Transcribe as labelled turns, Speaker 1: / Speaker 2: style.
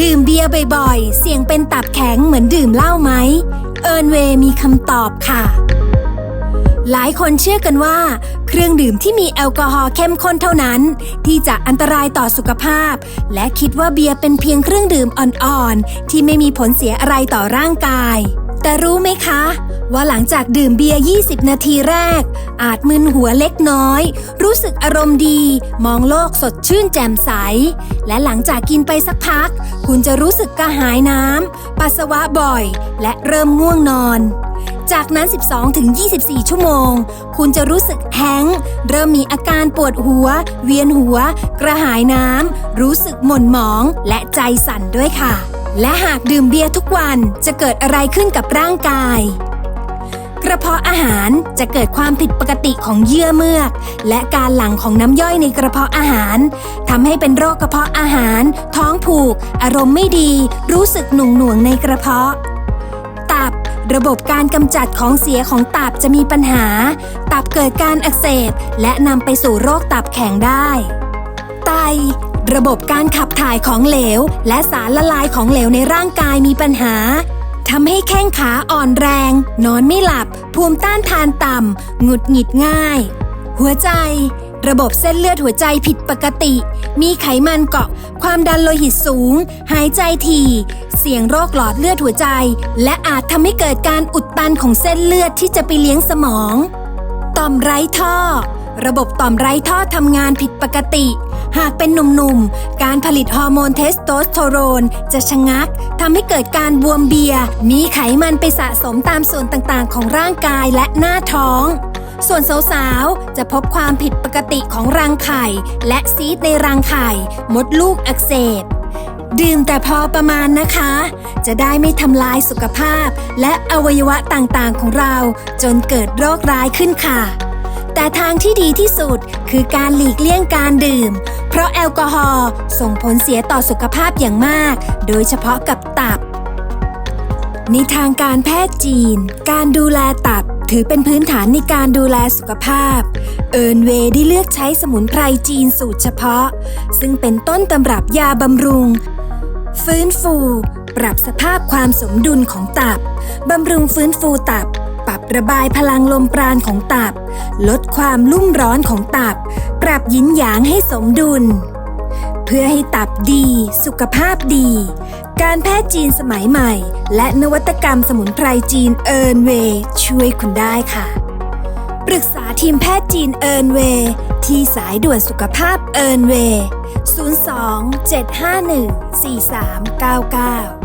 Speaker 1: ดื่มเบียร์บ่อยๆ เสี่ยงเป็นตับแข็งเหมือนดื่มเหล้าไหม เอิร์นเวย์มีคำตอบค่ะ หลายคนเชื่อกันว่า เครื่องดื่มที่มีแอลกอฮอล์เข้มข้นเท่านั้น ที่จะอันตรายต่อสุขภาพ และคิดว่าเบียร์เป็นเพียงเครื่องดื่มอ่อนๆ ที่ไม่มีผลเสียอะไรต่อร่างกาย แต่รู้ไหมคะ ว่าหลังจากดื่มเบียร์ 20 นาทีแรก อาจมึนหัวเล็กน้อย รู้สึกอารมณ์ดี มองโลกสดชื่นแจ่มใส และหลังจากกินไปสักพัก คุณจะรู้สึกกระหายน้ำ ปัสสาวะบ่อย และเริ่มง่วงนอน จากนั้น 12ถึง24 ชั่วโมง คุณจะรู้สึกแห้งเริ่มมีอาการปวดหัว เวียนหัว กระหายน้ำ รู้สึกหม่นหมอง และใจสั่นด้วยค่ะ และหากดื่มเบียร์ทุกวันจะเกิดอะไรขึ้นกับร่างกาย ระเพาะอาหารจะเกิดความผิดปกติของเยื่อเมือก และการหลั่งของน้ำย่อยในกระเพาะอาหาร ทำให้เป็นโรคกระเพาะอาหาร ท้องผูก อารมณ์ไม่ดี รู้สึกหน่วงหน่วงในกระเพาะ ตับ ระบบการกำจัดของเสียของตับจะมีปัญหา ตับเกิดการอักเสบและนำไปสู่โรคตับแข็งได้ ไตระบบการขับถ่ายของเหลว และสารละลายของเหลวในร่างกายมีปัญหา ทำให้แข้งขาอ่อนแรง นอนไม่หลับ ภูมิต้านทานต่ำหงุดหงิดง่าย หัวใจ ระบบเส้นเลือดหัวใจผิดปกติ มีไขมันเกาะ ความดันโลหิตสูง หายใจถี่ เสี่ยงโรคหลอดเลือดหัวใจ และอาจทำให้เกิดการอุดตันของเส้นเลือดที่จะไปเลี้ยงสมอง ต่อมไร้ท่อ ระบบต่อมไร้ท่อทำงานผิดปกติ หากเป็นหนุ่มๆ การผลิตฮอร์โมนเทสโทสเตอโรนจะชะงัก ทำให้เกิดการบวมเบียร์มีไขมันไปสะสมตามส่วนต่างๆ ของร่างกายและหน้าท้อง ส่วนสาวๆ จะพบความผิดปกติของรังไข่ และซีดในรังไข่ มดลูกอักเสบ ดื่มแต่พอประมาณนะคะ จะได้ไม่ทำลายสุขภาพ และอวัยวะต่างๆของเรา จนเกิดโรคร้ายขึ้นค่ะ แต่ทางที่ดีที่สุดคือการหลีกเลี่ยงการดื่ม เพราะแอลกอฮอล์ส่งผลเสียต่อสุขภาพอย่างมาก โดยเฉพาะกับตับ ในทางการแพทย์จีน การดูแลตับถือเป็นพื้นฐานในการดูแลสุขภาพ เอิร์นเวย์ได้เลือกใช้สมุนไพรจีนสูตรเฉพาะ ซึ่งเป็นต้นตำรับยาบำรุง ฟื้นฟู ปรับสภาพความสมดุลของตับ บำรุงฟื้นฟูตับ ปรับระบายพลังลมปราณของตับ ลดความลุ่มร้อนของตับ ปรับยินหยางให้สมดุล เพื่อให้ตับดี สุขภาพดี การแพทย์จีนสมัยใหม่ และนวัตกรรมสมุนไพรจีนเอิร์นเวช่วยคุณได้ค่ะ ปรึกษาทีมแพทย์จีนเอิร์นเวที่สายด่วนสุขภาพเอิร์นเวย์02 751 4399